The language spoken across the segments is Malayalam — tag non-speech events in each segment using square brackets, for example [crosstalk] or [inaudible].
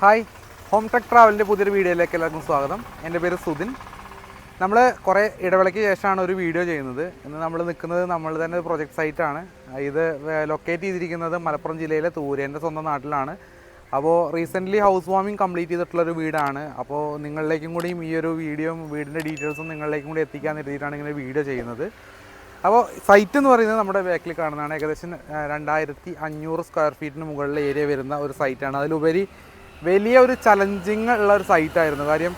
ഹായ് ഹോം ടെക് ട്രാവലിന്റെ പുതിയൊരു വീഡിയോയിലേക്ക് എല്ലാവർക്കും സ്വാഗതം. എന്റെ പേര് സുധിൻ. നമ്മൾ കുറേ ഇടവേളയ്ക്ക് ശേഷമാണ് ഒരു വീഡിയോ ചെയ്യുന്നത്. ഇന്ന് നമ്മൾ നിൽക്കുന്നത് നമ്മൾ തന്നെ പ്രൊജക്ട് സൈറ്റാണ്. ഇത് ലൊക്കേറ്റ് ചെയ്തിരിക്കുന്നത് മലപ്പുറം ജില്ലയിലെ തൂര് എന്റെ സ്വന്തം നാട്ടിലാണ്. അപ്പോൾ റീസെന്റ്ലി ഹൗസ് വാമിംഗ് കംപ്ലീറ്റ് ചെയ്തിട്ടുള്ളൊരു വീടാണ്. അപ്പോൾ നിങ്ങളിലേക്കും കൂടിയും ഈ ഒരു വീഡിയോയും വീടിന്റെ ഡീറ്റെയിൽസും നിങ്ങളിലേക്കും കൂടി എത്തിക്കാൻ എഴുതിയിട്ടാണ് ഇങ്ങനെ വീഡിയോ ചെയ്യുന്നത്. അപ്പോൾ സൈറ്റ് എന്ന് പറയുന്നത് നമ്മുടെ ബാക്കിൽ കാണുന്നതാണ്. ഏകദേശം രണ്ടായിരത്തി അഞ്ഞൂറ് സ്ക്വയർ ഫീറ്റിന് മുകളിലെ ഏരിയ വരുന്ന ഒരു സൈറ്റാണ്. അതിലുപരി വലിയ ഒരു ചലഞ്ചിങ് ഉള്ള ഒരു സൈറ്റായിരുന്നു കാര്യം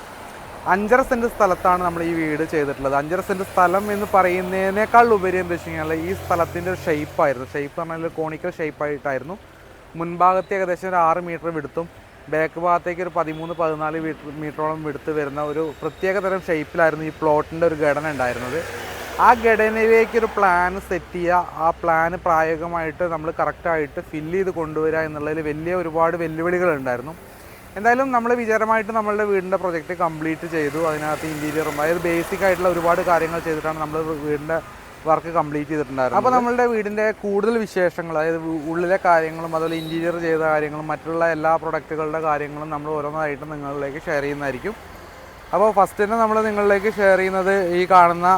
അഞ്ചര സെന്റ് സ്ഥലത്താണ് നമ്മൾ ഈ വീട് ചെയ്തിട്ടുള്ളത്. അഞ്ചര സെന്റ് സ്ഥലം എന്ന് പറയുന്നതിനേക്കാൾ ഉപരി എന്താ വെച്ച് കഴിഞ്ഞാൽ ഈ സ്ഥലത്തിന്റെ ഒരു ഷേപ്പായിരുന്നു ഷേപ്പ് പറഞ്ഞാൽ കോണിക്കൽ ഷേപ്പായിട്ടായിരുന്നു മുൻഭാഗത്ത് ഏകദേശം ഒരു ആറ് മീറ്റർ വിടുത്തും ബാക്ക് ഭാഗത്തേക്ക് ഒരു പതിമൂന്ന് പതിനാല് മീറ്ററോളം വിടുത്ത് വരുന്ന ഒരു പ്രത്യേക തരം ഷേപ്പിലായിരുന്നു ഈ പ്ലോട്ടിന്റെ ഒരു ഘടന ഉണ്ടായിരുന്നത്. ആ ഘടനയിലേക്ക് ഒരു പ്ലാൻ സെറ്റ് ചെയ്യുക ആ പ്ലാൻ പ്രായോഗികമായിട്ട് നമ്മൾ കറക്റ്റായിട്ട് ഫില്ല് ചെയ്ത് കൊണ്ടുവരിക എന്നുള്ളതിൽ വലിയ ഒരുപാട് വെല്ലുവിളികളുണ്ടായിരുന്നു എന്തായാലും നമ്മൾ വിചാരമായിട്ട് നമ്മളുടെ വീടിന്റെ പ്രൊജക്റ്റ് കംപ്ലീറ്റ് ചെയ്തു. അതിനകത്ത് ഇന്റീരിയറും അതായത് ബേസിക് ആയിട്ടുള്ള ഒരുപാട് കാര്യങ്ങൾ ചെയ്തിട്ടാണ് നമ്മൾ വീടിന്റെ വർക്ക് കംപ്ലീറ്റ് ചെയ്തിട്ടുണ്ടായിരുന്നത്. അപ്പോൾ നമ്മളുടെ വീടിന്റെ കൂടുതൽ വിശേഷങ്ങൾ അതായത് ഉള്ളിലെ കാര്യങ്ങളും അതുപോലെ ഇന്റീരിയർ ചെയ്ത കാര്യങ്ങളും മറ്റുള്ള എല്ലാ പ്രൊഡക്റ്റുകളുടെ കാര്യങ്ങളും നമ്മൾ ഓരോന്നായിട്ട് നിങ്ങളിലേക്ക് ഷെയർ ചെയ്യുന്നതായിരിക്കും. അപ്പോൾ ഫസ്റ്റ് തന്നെ നമ്മൾ നിങ്ങളിലേക്ക് ഷെയർ ചെയ്യുന്നത് ഈ കാണുന്ന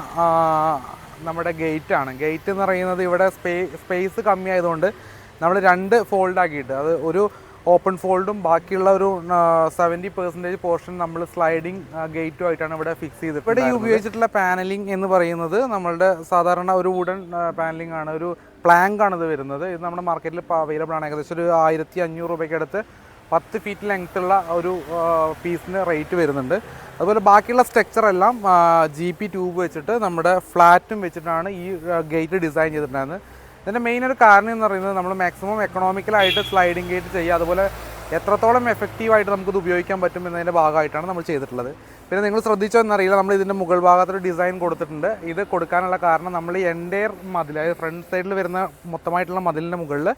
നമ്മുടെ ഗേറ്റ് ആണ്. ഗേറ്റ് എന്ന് പറയുന്നത് ഇവിടെ സ്പേ സ്പേസ് കമ്മിയായതുകൊണ്ട് നമ്മൾ രണ്ട് ഫോൾഡ് ആക്കിയിട്ട് അത് ഒരു ഓപ്പൺ ഫോൾഡും ബാക്കിയുള്ള ഒരു സെവന്റി പെർസെന്റേജ് പോർഷൻ നമ്മൾ സ്ലൈഡിങ് ഗേറ്റും ആയിട്ടാണ് ഇവിടെ ഫിക്സ് ചെയ്തത് ഇവിടെ ഈ ഉപയോഗിച്ചിട്ടുള്ള പാനലിംഗ് എന്ന് പറയുന്നത് നമ്മളുടെ സാധാരണ ഒരു വുഡൻ പാനലിംഗ് ആണ്. ഒരു പ്ലാങ്ക് ആണ് ഇത് വരുന്നത്. ഇത് നമ്മുടെ മാർക്കറ്റിൽ അവൈലബിൾ ആണ്. ഏകദേശം ഒരു ആയിരത്തി അഞ്ഞൂറ് രൂപയ്ക്ക് അടുത്ത് പത്ത് ഫീറ്റ് ലെങ്ത് ഉള്ള ഒരു പീസിന് റേറ്റ് വരുന്നുണ്ട്. അതുപോലെ ബാക്കിയുള്ള സ്ട്രക്ചർ എല്ലാം ജി പി ട്യൂബ് വെച്ചിട്ട് നമ്മുടെ ഫ്ലാറ്റും വെച്ചിട്ടാണ് ഈ ഗേറ്റ് ഡിസൈൻ ചെയ്തിട്ടുണ്ടായിരുന്നത്. ഇതിന്റെ മെയിൻ ഒരു കാരണം എന്ന് പറയുന്നത് നമ്മൾ മാക്സിമം എക്കണോമിക്കലായിട്ട് സ്ലൈഡിങ് ഗേറ്റ് ചെയ്യുക അതുപോലെ എത്രത്തോളം എഫക്റ്റീവായിട്ട് നമുക്കിത് ഉപയോഗിക്കാൻ പറ്റും എന്നതിന്റെ ഭാഗമായിട്ടാണ് നമ്മൾ ചെയ്തിട്ടുള്ളത്. പിന്നെ നിങ്ങൾ ശ്രദ്ധിച്ചോ എന്നറിയില്ല നമ്മൾ ഇതിന്റെ മുകൾ ഭാഗത്തൊരു ഡിസൈൻ കൊടുത്തിട്ടുണ്ട്. ഇത് കൊടുക്കാനുള്ള കാരണം നമ്മൾ എൻഡയർ മതിൽ അതായത് ഫ്രണ്ട് സൈഡിൽ വരുന്ന മൊത്തമായിട്ടുള്ള മതിലിന്റെ മുകളിൽ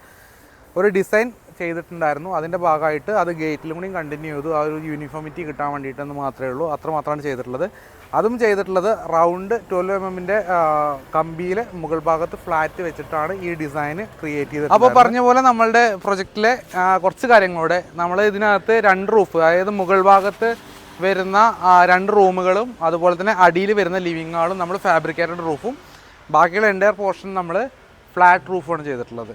ഒരു ഡിസൈൻ ചെയ്തിട്ടുണ്ടായിരുന്നു. അതിന്റെ ഭാഗമായിട്ട് അത് ഗേറ്റിലും കൂടി കണ്ടിന്യൂ ചെയ്തു. ആ ഒരു യൂണിഫോമിറ്റി കിട്ടാൻ വേണ്ടിയിട്ടെന്ന് മാത്രമേ ഉള്ളൂ. അത്ര മാത്രമാണ് ചെയ്തിട്ടുള്ളത്. അതും ചെയ്തിട്ടുള്ളത് റൗണ്ട് ട്വൽവ് എം എമ്മിന്റെ കമ്പിയിൽ മുകൾ ഭാഗത്ത് ഫ്ലാറ്റ് വെച്ചിട്ടാണ് ഈ ഡിസൈൻ ക്രിയേറ്റ് ചെയ്തത് അപ്പോൾ പറഞ്ഞ പോലെ നമ്മളുടെ പ്രൊജക്റ്റിലെ കുറച്ച് കാര്യങ്ങളോടെ നമ്മൾ ഇതിനകത്ത് രണ്ട് റൂഫ് അതായത് മുകൾ ഭാഗത്ത് വരുന്ന രണ്ട് റൂമുകളും അതുപോലെ തന്നെ അടിയിൽ വരുന്ന ലിവിംഗ് ഹാളും നമ്മൾ ഫാബ്രിക്കേറ്റഡ് റൂഫും ബാക്കിയുള്ള എന്റയർ പോർഷൻ നമ്മൾ ഫ്ലാറ്റ് റൂഫാണ് ചെയ്തിട്ടുള്ളത്.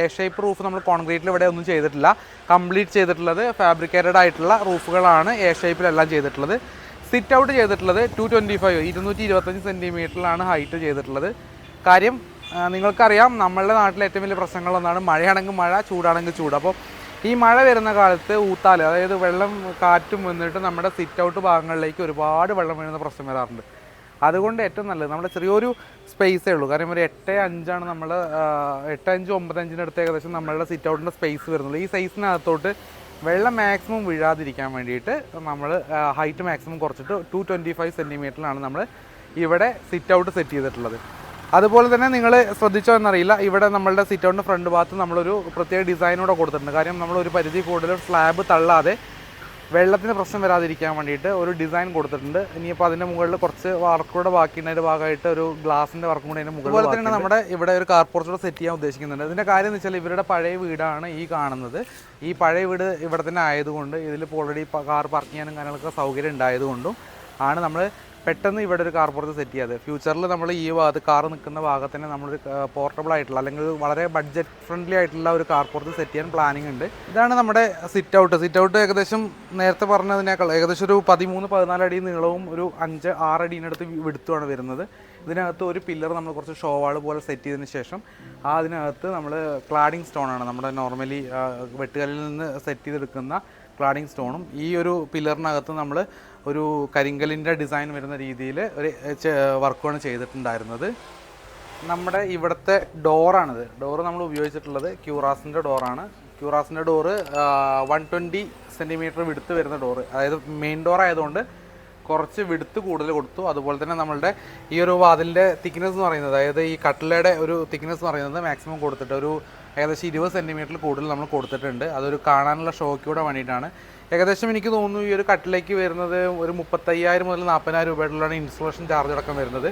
എ ഷേപ്പ് റൂഫ് നമ്മൾ കോൺക്രീറ്റിൽ ഇവിടെ ഒന്നും ചെയ്തിട്ടില്ല. കംപ്ലീറ്റ് ചെയ്തിട്ടുള്ളത് ഫാബ്രിക്കേറ്റഡ് ആയിട്ടുള്ള റൂഫുകളാണ് എ ഷേപ്പിലെല്ലാം ചെയ്തിട്ടുള്ളത്. സിറ്റ് ഔട്ട് ചെയ്തിട്ടുള്ളത് ടു ട്വന്റി ഫൈവ് ഇരുന്നൂറ്റി ഇരുപത്തഞ്ച് സെന്റിമീറ്ററിലാണ് ഹൈറ്റ് ചെയ്തിട്ടുള്ളത്. കാര്യം നിങ്ങൾക്കറിയാം നമ്മളുടെ നാട്ടിലെ ഏറ്റവും വലിയ പ്രശ്നങ്ങളൊന്നാണ് മഴയാണെങ്കിൽ മഴ ചൂടാണെങ്കിൽ ചൂട്. അപ്പോൾ ഈ മഴ വരുന്ന കാലത്ത് ഊത്താൽ അതായത് വെള്ളം കാറ്റും വന്നിട്ട് നമ്മുടെ സിറ്റ് ഔട്ട് ഭാഗങ്ങളിലേക്ക് ഒരുപാട് വെള്ളം വീഴുന്ന പ്രശ്നം വരാറുണ്ട്. അതുകൊണ്ട് ഏറ്റവും നല്ലത്. നമ്മുടെ ചെറിയൊരു സ്പേസേ ഉള്ളൂ. കാരണം ഒരു എട്ട് അഞ്ചാണ് നമ്മൾ എട്ട് അഞ്ച് ഒമ്പത് അഞ്ചിന്റെ അടുത്ത് ഏകദേശം നമ്മളുടെ സിറ്റ് ഔട്ടിന്റെ സ്പേസ് വരുന്നുള്ളൂ. ഈ സൈസിനകത്തോട്ട് വെള്ളം മാക്സിമം വീഴാതിരിക്കാൻ വേണ്ടിയിട്ട് നമ്മൾ ഹൈറ്റ് മാക്സിമം കുറച്ചിട്ട് ടു ട്വന്റി ഫൈവ് സെന്റിമീറ്ററിലാണ് നമ്മൾ ഇവിടെ സിറ്റ് ഔട്ട് സെറ്റ് ചെയ്തിട്ടുള്ളത്. അതുപോലെ തന്നെ നിങ്ങൾ ശ്രദ്ധിച്ചോ എന്നറിയില്ല. ഇവിടെ നമ്മളുടെ സിറ്റ് ഔട്ടിന്റെ ഫ്രണ്ട് ഭാഗത്ത് നമ്മളൊരു പ്രത്യേക ഡിസൈനോടെ കൊടുത്തിട്ടുണ്ട്. കാര്യം നമ്മൾ ഒരു പരിധി കൂടുതൽ സ്ലാബ് തള്ളാതെ വെള്ളത്തിന് പ്രശ്നം വരാതിരിക്കാൻ വേണ്ടിയിട്ട് ഒരു ഡിസൈൻ കൊടുത്തിട്ടുണ്ട്. ഇനിയിപ്പോൾ അതിന്റെ മുകളിൽ കുറച്ച് വർക്കൂടെ ബാക്കിയുണ്ടതിന്റെ ഭാഗമായിട്ട് ഒരു ഗ്ലാസിന്റെ വർക്കും കൂടെ അതിന്റെ മുകളിൽ തന്നെ നമ്മുടെ ഇവിടെ ഒരു കാർ പോർച്ചൂടെ സെറ്റ് ചെയ്യാൻ ഉദ്ദേശിക്കുന്നുണ്ട്. ഇതിന്റെ കാര്യം എന്ന് വെച്ചാൽ ഇവരുടെ പഴയ വീടാണ് ഈ കാണുന്നത്. ഈ പഴയ വീട് ഇവിടെ തന്നെ ആയതുകൊണ്ട് ഇതിൽ ഇപ്പോൾ ഓൾറെഡി കാർ പാർക്ക് ചെയ്യാനും കാര്യങ്ങളൊക്കെ സൗകര്യം ഉണ്ടായതുകൊണ്ടും ആണ് നമ്മൾ പെട്ടെന്ന് ഇവിടെ ഒരു കാർ പോർട്ട് സെറ്റ് ചെയ്യാതെ. ഫ്യൂച്ചറിൽ നമ്മൾ ഈ ഭാഗത്ത് കാർ നിൽക്കുന്ന ഭാഗത്ത് തന്നെ നമ്മളൊരു പോർട്ടബിൾ ആയിട്ടുള്ള അല്ലെങ്കിൽ വളരെ ബഡ്ജറ്റ് ഫ്രണ്ട്ലി ആയിട്ടുള്ള ഒരു കാർ പോർട്ട് സെറ്റ് ചെയ്യാൻ പ്ലാനിങ് ഉണ്ട്. ഇതാണ് നമ്മുടെ സിറ്റ് ഔട്ട് സിറ്റ് ഔട്ട് ഏകദേശം നേരത്തെ പറഞ്ഞതിനേക്കാൾ ഏകദേശം ഒരു പതിമൂന്ന് പതിനാല് അടി നീളവും ഒരു അഞ്ച് ആറ് അടീനടുത്ത് വിടുത്തുമാണ് വരുന്നത്. ഇതിനകത്ത് ഒരു പില്ലർ നമ്മൾ കുറച്ച് ഷോവാൾ പോലെ സെറ്റ് ചെയ്തതിന് ശേഷം അതിനകത്ത് നമ്മൾ ക്ലാഡിംഗ് സ്റ്റോൺ ആണ് നമ്മുടെ നോർമലി വെട്ടുകല്ലിൽ നിന്ന് സെറ്റ് ചെയ്തെടുക്കുന്ന ക്ലാഡിംഗ് സ്റ്റോണും ഈ ഒരു പില്ലറിനകത്ത് നമ്മൾ ഒരു കരിങ്കലിന്റെ ഡിസൈൻ വരുന്ന രീതിയിൽ ഒരു വർക്കുമാണ് ചെയ്തിട്ടുണ്ടായിരുന്നത്. നമ്മുടെ ഇവിടുത്തെ ഡോറാണിത്. ഡോറ് നമ്മൾ ഉപയോഗിച്ചിട്ടുള്ളത് ക്യൂറാസിന്റെ ഡോറാണ്. ക്യൂറാസിന്റെ ഡോറ് വൺ ട്വന്റി സെന്റിമീറ്റർ വിടുത്ത് വരുന്ന ഡോറ്. അതായത് മെയിൻ ഡോർ ആയതുകൊണ്ട് കുറച്ച് വിടുത്ത് കൂടുതൽ കൊടുത്തു. അതുപോലെ തന്നെ നമ്മളുടെ ഈ ഒരു വാതിലിന്റെ തിക്നെസ് എന്ന് പറയുന്നത് അതായത് ഈ കട്ടിലയുടെ ഒരു തിക്നെസ് എന്ന് പറയുന്നത് മാക്സിമം കൊടുത്തിട്ട് ഒരു ഏകദേശം ഇരുപത് സെന്റിമീറ്ററിൽ കൂടുതൽ നമ്മൾ കൊടുത്തിട്ടുണ്ട്. അതൊരു കാണാനുള്ള ഷോക്കൂടെ വേണ്ടിയിട്ടാണ്. ഏകദേശം എനിക്ക് തോന്നുന്നു ഈ ഒരു കട്ടിലേക്ക് വരുന്നത് ഒരു മുപ്പത്തയ്യായിരം മുതൽ നാൽപ്പതിനായിരം രൂപയായിട്ടുള്ളതാണ് ഇൻസ്റ്റലേഷൻ ചാർജ് അടക്കം വരുന്നത്.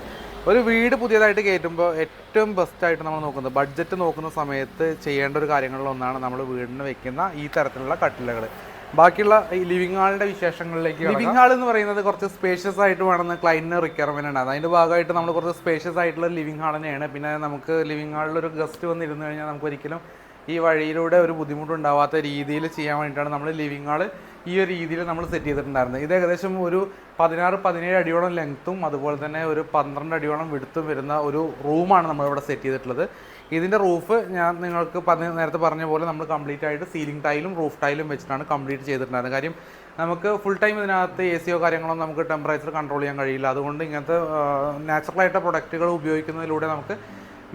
ഒരു വീട് പുതിയതായിട്ട് കയറ്റുമ്പോൾ ഏറ്റവും ബെസ്റ്റായിട്ട് നമ്മൾ നോക്കുന്നത് ബഡ്ജറ്റ് നോക്കുന്ന സമയത്ത് ചെയ്യേണ്ട ഒരു കാര്യങ്ങളിലൊന്നാണ് നമ്മൾ വീടിന് വെക്കുന്ന ഈ തരത്തിലുള്ള കട്ടിലകൾ. ബാക്കിയുള്ള ഈ ലിവിംഗ് ഹാളിന്റെ വിശേഷങ്ങളിലേക്ക് ലിവിംഗ് ഹാൾ എന്ന് പറയുന്നത് കുറച്ച് സ്പേഷ്യസ് ആയിട്ട് വേണമെന്ന് ക്ലൈന്റിന് റിക്വയർമെന്റ് ഉണ്ട്. അതിന്റെ ഭാഗമായിട്ട് നമ്മൾ കുറച്ച് സ്പേഷ്യസ് ആയിട്ടുള്ള ലിവിംഗ് ഹാൾ തന്നെയാണ്. പിന്നെ നമുക്ക് ലിവിംഗ് ഹാളിൽ ഒരു ഗസ്റ്റ് വന്നിരുന്നു കഴിഞ്ഞാൽ നമുക്ക് ഒരിക്കലും ഈ വഴിയിലൂടെ ഒരു ബുദ്ധിമുട്ടുണ്ടാവാത്ത രീതിയിൽ ചെയ്യാൻ വേണ്ടിയിട്ടാണ് നമ്മൾ ലിവിംഗ് ഹാൾ ഈ ഒരു രീതിയിൽ നമ്മൾ സെറ്റ് ചെയ്തിട്ടുണ്ടായിരുന്നത്. ഇത് ഏകദേശം ഒരു പതിനാറ് പതിനേഴ് അടിയോളം ലെങ്ത്തും അതുപോലെ തന്നെ ഒരു പന്ത്രണ്ട് അടിയോളം വിടുത്തും വരുന്ന ഒരു റൂമാണ് നമ്മളിവിടെ സെറ്റ് ചെയ്തിട്ടുള്ളത്. ഇതിന്റെ റൂഫ് ഞാൻ നിങ്ങൾക്ക് പറഞ്ഞ നേരത്തെ പറഞ്ഞ പോലെ നമ്മൾ കംപ്ലീറ്റ് ആയിട്ട് സീലിംഗ് ടൈലും റൂഫ് ടൈലും വെച്ചിട്ടാണ് കംപ്ലീറ്റ് ചെയ്തിട്ടുണ്ടായിരുന്നത്. കാര്യം നമുക്ക് ഫുൾ ടൈം ഇതിനകത്ത് എ സിയോ കാര്യങ്ങളോ നമുക്ക് ടെമ്പറേച്ചർ കൺട്രോൾ ചെയ്യാൻ കഴിയില്ല. അതുകൊണ്ട് ഇങ്ങനത്തെ നാച്ചുറലായിട്ട് പ്രൊഡക്റ്റുകൾ ഉപയോഗിക്കുന്നതിലൂടെ നമുക്ക്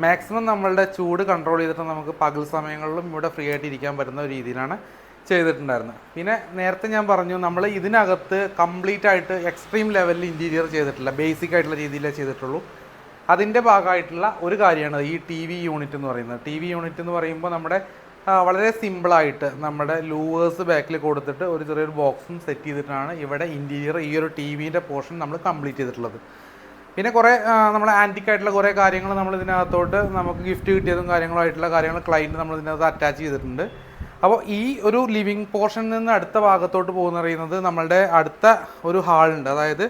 മാക്സിമം നമ്മളുടെ ചൂട് കൺട്രോൾ ചെയ്തിട്ട് നമുക്ക് പകൽ സമയങ്ങളിലും ഇവിടെ ഫ്രീ ആയിട്ട് ഇരിക്കാൻ പറ്റുന്ന ഒരു രീതിയിലാണ് ചെയ്തിട്ടുണ്ടായിരുന്നത്. പിന്നെ നേരത്തെ ഞാൻ പറഞ്ഞു നമ്മൾ ഇതിനകത്ത് കംപ്ലീറ്റ് ആയിട്ട് എക്സ്ട്രീം ലെവലിൽ ഇന്റീരിയർ ചെയ്തിട്ടില്ല. ബേസിക് ആയിട്ടുള്ള രീതിയിലേ ചെയ്തിട്ടുള്ളൂ. അതിന്റെ ഭാഗമായിട്ടുള്ള ഒരു കാര്യമാണ് ഈ ടി വി യൂണിറ്റ് എന്ന് പറയുന്നത്. ടി വി യൂണിറ്റ് എന്ന് പറയുമ്പോൾ നമ്മുടെ വളരെ സിമ്പിളായിട്ട് നമ്മുടെ ലൂവേഴ്സ് ബാക്കിൽ കൊടുത്തിട്ട് ഒരു ചെറിയൊരു ബോക്സും സെറ്റ് ചെയ്തിട്ടാണ് ഇവിടെ ഇന്റീരിയർ ഈ ഒരു ടി വിന്റെ പോർഷൻ നമ്മൾ കംപ്ലീറ്റ് ചെയ്തിട്ടുള്ളത്. പിന്നെ കുറേ നമ്മൾ ആന്റിക് ആയിട്ടുള്ള കുറേ കാര്യങ്ങൾ നമ്മൾ ഇതിനകത്തോട്ട് നമുക്ക് ഗിഫ്റ്റ് കിട്ടിയതും കാര്യങ്ങളായിട്ടുള്ള കാര്യങ്ങൾ ക്ലൈന്റ് നമ്മൾ ഇതിനകത്ത് അറ്റാച്ച് ചെയ്തിട്ടുണ്ട്. അപ്പോൾ ഈ ഒരു ലിവിങ് പോർഷനിൽ നിന്ന് അടുത്ത ഭാഗത്തോട്ട് പോകുന്ന അറിയുന്നത് നമ്മളുടെ അടുത്ത ഒരു ഹാളുണ്ട് അതായത്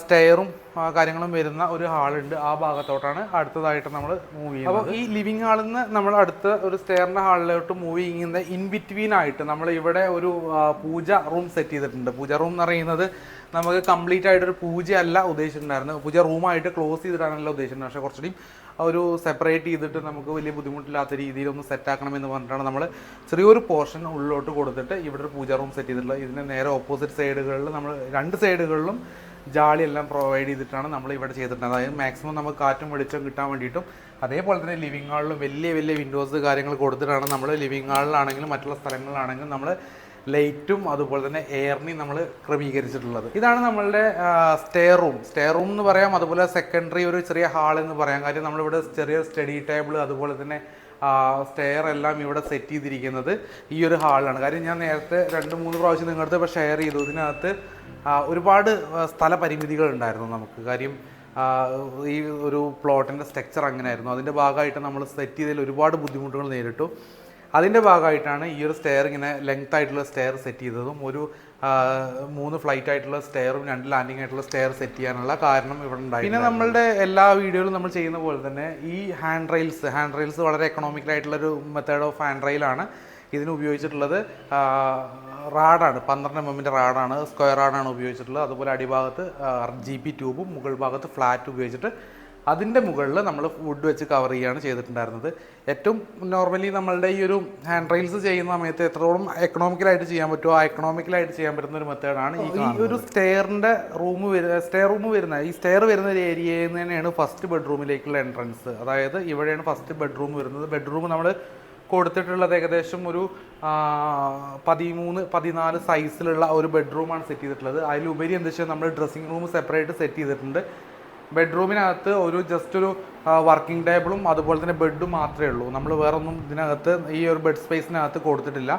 സ്റ്റെയറും കാര്യങ്ങളും വരുന്ന ഒരു ഹാളുണ്ട് ആ ഭാഗത്തോട്ടാണ് അടുത്തതായിട്ട് നമ്മൾ മൂവ് ചെയ്യുന്നത്. അപ്പോൾ ഈ ലിവിങ് ഹാളിൽ നിന്ന് നമ്മൾ അടുത്ത ഒരു സ്റ്റെയറിന്റെ ഹാളിലോട്ട് മൂവ് ചെയ്യുന്ന ഇൻ ബിറ്റ്വീൻ ആയിട്ട് നമ്മൾ ഇവിടെ ഒരു പൂജ റൂം സെറ്റ് ചെയ്തിട്ടുണ്ട്. പൂജ റൂം എന്ന് പറയുന്നത് നമുക്ക് കംപ്ലീറ്റ് ആയിട്ടൊരു പൂജയല്ല ഉദ്ദേശിച്ചിട്ടുണ്ടായിരുന്നത്. പൂജ റൂമായിട്ട് ക്ലോസ് ചെയ്തിട്ടാണല്ലോ ഉദ്ദേശിച്ചിട്ടുണ്ട് പക്ഷേ കുറച്ചുകൂടി ഒരു സെപ്പറേറ്റ് ചെയ്തിട്ട് നമുക്ക് വലിയ ബുദ്ധിമുട്ടില്ലാത്ത രീതിയിൽ ഒന്ന് സെറ്റ് ആക്കണം എന്ന് പറഞ്ഞിട്ടാണ് നമ്മൾ ചെറിയൊരു പോർഷൻ ഉള്ളിലോട്ട് കൊടുത്തിട്ട് ഇവിടെ ഒരു പൂജ റൂം സെറ്റ് ചെയ്തിട്ടുള്ളത്. ഇതിന് നേരെ ഓപ്പോസിറ്റ് സൈഡുകളിൽ നമ്മൾ രണ്ട് സൈഡുകളിലും ജാളി എല്ലാം പ്രൊവൈഡ് ചെയ്തിട്ടാണ് നമ്മൾ ഇവിടെ ചെയ്തിട്ടുള്ളത്. അതായത് മാക്സിമം നമുക്ക് കാറ്റും വെളിച്ചം കിട്ടാൻ വേണ്ടിയിട്ടും അതേപോലെ തന്നെ ലിവിംഗ് ഹാളിലും വലിയ വലിയ വിൻഡോസ് കാര്യങ്ങൾ കൊടുത്തിട്ടാണ് നമ്മൾ ലിവിങ് ഹാളിലാണെങ്കിലും മറ്റുള്ള സ്ഥലങ്ങളിലാണെങ്കിലും നമ്മൾ ലൈറ്റും അതുപോലെ തന്നെ എയറിനെയും നമ്മൾ ക്രമീകരിച്ചിട്ടുള്ളത്. ഇതാണ് നമ്മളുടെ സ്റ്റേ റൂം സ്റ്റേ റൂം എന്ന് പറയാം അതുപോലെ സെക്കൻഡറി ഒരു ചെറിയ ഹാൾ എന്ന് പറയാം. കാര്യം നമ്മളിവിടെ ചെറിയ സ്റ്റഡി ടേബിൾ അതുപോലെ തന്നെ സ്റ്റെയർ എല്ലാം ഇവിടെ സെറ്റ് ചെയ്തിരിക്കുന്നത് ഈ ഒരു ഹാളിലാണ് കാര്യം ഞാൻ നേരത്തെ രണ്ട് മൂന്ന് പ്രാവശ്യം നിങ്ങളുടെ ഇപ്പോൾ ഷെയർ ചെയ്തു. ഇതിനകത്ത് ഒരുപാട് സ്ഥല പരിമിതികൾ ഉണ്ടായിരുന്നു നമുക്ക്. കാര്യം ഈ ഒരു പ്ലോട്ടിന്റെ സ്ട്രക്ചർ അങ്ങനെയായിരുന്നു. അതിന്റെ ഭാഗമായിട്ട് നമ്മൾ സെറ്റ് ചെയ്തതിൽ ഒരുപാട് ബുദ്ധിമുട്ടുകൾ നേരിട്ടു. അതിന്റെ ഭാഗമായിട്ടാണ് ഈ ഒരു സ്റ്റെയർ ഇങ്ങനെ ലെങ്ത് ആയിട്ടുള്ള സ്റ്റെയർ സെറ്റ് ചെയ്തതും ഒരു മൂന്ന് ഫ്ലൈറ്റ് ആയിട്ടുള്ള സ്റ്റെയറും രണ്ട് ലാൻഡിംഗ് ആയിട്ടുള്ള സ്റ്റെയർ സെറ്റ് ചെയ്യാനുള്ള കാരണം ഇവിടെ ഉണ്ടായി പിന്നെ നമ്മളുടെ എല്ലാ വീഡിയോയിലും നമ്മൾ ചെയ്യുന്ന പോലെ തന്നെ ഈ ഹാൻഡ് റെയിൽസ് ഹാൻഡ് റെയിൽസ് വളരെ എക്കണോമിക്കൽ ആയിട്ടുള്ള ഒരു മെത്തേഡ് ഓഫ് ഹാൻഡ് റെയിലാണ് ഇതിന് ഉപയോഗിച്ചിട്ടുള്ളത് റാഡാണ്. പന്ത്രണ്ട് എം എമ്മിന്റെ റാഡാണ് സ്ക്വയർ റാഡാണ് ഉപയോഗിച്ചിട്ടുള്ളത്. അതുപോലെ അടിഭാഗത്ത് ജി പി ട്യൂബും മുകൾ ഭാഗത്ത് ഫ്ലാറ്റ് ഉപയോഗിച്ചിട്ട് അതിന്റെ മുകളിൽ നമ്മൾ വുഡ് വെച്ച് കവർ ചെയ്യുകയാണ് ചെയ്തിട്ടുണ്ടായിരുന്നത്. ഏറ്റവും നോർമലി നമ്മളുടെ ഈ ഒരു ഹാൻഡ് റെയിൽസ് ചെയ്യുന്ന സമയത്ത് എത്രത്തോളം എക്കണോമിക്കലായിട്ട് ചെയ്യാൻ പറ്റുമോ ആ എക്കണോമിക്കലായിട്ട് ചെയ്യാൻ പറ്റുന്ന ഒരു മെത്തേഡാണ് ഈ ഒരു സ്റ്റെയറിന്റെ റൂം വരുന്ന സ്റ്റെയർ റൂം വരുന്ന ഈ സ്റ്റെയർ വരുന്ന ഒരു ഏരിയയിൽ നിന്ന് തന്നെയാണ് ഫസ്റ്റ് ബെഡ്റൂമിലേക്കുള്ള എൻട്രൻസ് അതായത് ഇവിടെയാണ് ഫസ്റ്റ് ബെഡ്റൂം വരുന്നത്. ബെഡ്റൂം നമ്മൾ കൊടുത്തിട്ടുള്ളത് ഏകദേശം ഒരു പതിമൂന്ന് പതിനാല് സൈസിലുള്ള ഒരു ബെഡ്റൂമാണ് സെറ്റ് ചെയ്തിട്ടുള്ളത്. അതിലുപരി എന്താ വെച്ചാൽ നമ്മൾ ഡ്രസ്സിംഗ് റൂം സെപ്പറേറ്റ് സെറ്റ് ചെയ്തിട്ടുണ്ട്. ബെഡ്റൂമിനകത്ത് ഒരു ജസ്റ്റ് ഒരു വർക്കിംഗ് ടേബിളും അതുപോലെ തന്നെ ബെഡും മാത്രമേ ഉള്ളൂ. നമ്മൾ വേറൊന്നും ഇതിനകത്ത് ഈ ഒരു ബെഡ് സ്പേസിനകത്ത് കൊടുത്തിട്ടില്ല.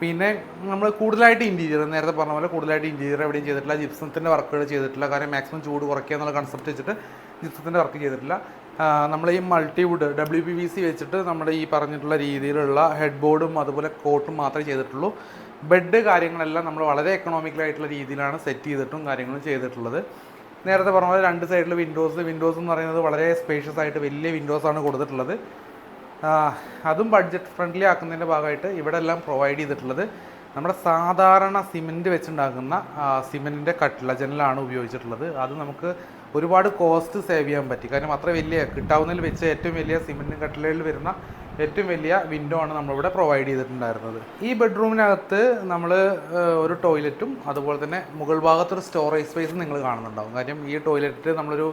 പിന്നെ നമ്മൾ കൂടുതലായിട്ട് ഇന്റീരിയർ നേരത്തെ പറഞ്ഞ പോലെ കൂടുതലായിട്ട് ഇന്റീരിയർ എവിടെയും ചെയ്തിട്ടില്ല. ജിപ്സത്തിന്റെ വർക്കുകൾ ചെയ്തിട്ടില്ല. കാരണം മാക്സിമം ചൂട് കുറയ്ക്കുക എന്നുള്ള കൺസെപ്റ്റ് വെച്ചിട്ട് ജിപ്സത്തിന്റെ വർക്ക് ചെയ്തിട്ടില്ല. നമ്മൾ ഈ multiwood W P V C വെച്ചിട്ട് നമ്മുടെ ഈ പറഞ്ഞിട്ടുള്ള രീതിയിലുള്ള ഹെഡ് ബോർഡും അതുപോലെ കോട്ടും മാത്രമേ ചെയ്തിട്ടുള്ളൂ. ബെഡ് കാര്യങ്ങളെല്ലാം നമ്മൾ വളരെ എക്കണോമിക്കലായിട്ടുള്ള രീതിയിലാണ് സെറ്റ് ചെയ്തിട്ടും കാര്യങ്ങളും ചെയ്തിട്ടുള്ളത്. നേരത്തെ പറഞ്ഞ പോലെ രണ്ട് സൈഡിൽ വിൻഡോസ് വിൻഡോസ് എന്ന് പറയുന്നത് വളരെ സ്പേഷ്യസ് ആയിട്ട് വലിയ വിൻഡോസ് ആണ് കൊടുത്തിട്ടുള്ളത്. അതും ബഡ്ജറ്റ് ഫ്രണ്ട്ലി ആക്കുന്നതിന്റെ ഭാഗമായിട്ട് ഇവിടെ എല്ലാം പ്രൊവൈഡ് ചെയ്തിട്ടുള്ളത്. നമ്മുടെ സാധാരണ സിമെന്റ് വെച്ചുണ്ടാക്കുന്ന സിമെന്റിന്റെ കട്ടിള ജനലാണ് ഉപയോഗിച്ചിട്ടുള്ളത്. അത് നമുക്ക് ഒരുപാട് കോസ്റ്റ് സേവ് ചെയ്യാൻ പറ്റി. കാരണം അത്ര വലിയ കിട്ടാവുന്നതിൽ വെച്ച് ഏറ്റവും വലിയ സിമെന്റ് കട്ടിലയിൽ വരുന്ന ഏറ്റവും വലിയ വിൻഡോ ആണ് നമ്മളിവിടെ പ്രൊവൈഡ് ചെയ്തിട്ടുണ്ടായിരുന്നത്. ഈ ബെഡ്റൂമിനകത്ത് നമ്മൾ ഒരു ടോയ്ലറ്റും അതുപോലെ തന്നെ മുകൾ ഭാഗത്തൊരു സ്റ്റോറേജ് സ്പേസും നിങ്ങൾ കാണുന്നുണ്ടാവും. കാര്യം ഈ ടോയ്ലറ്റ് നമ്മളൊരു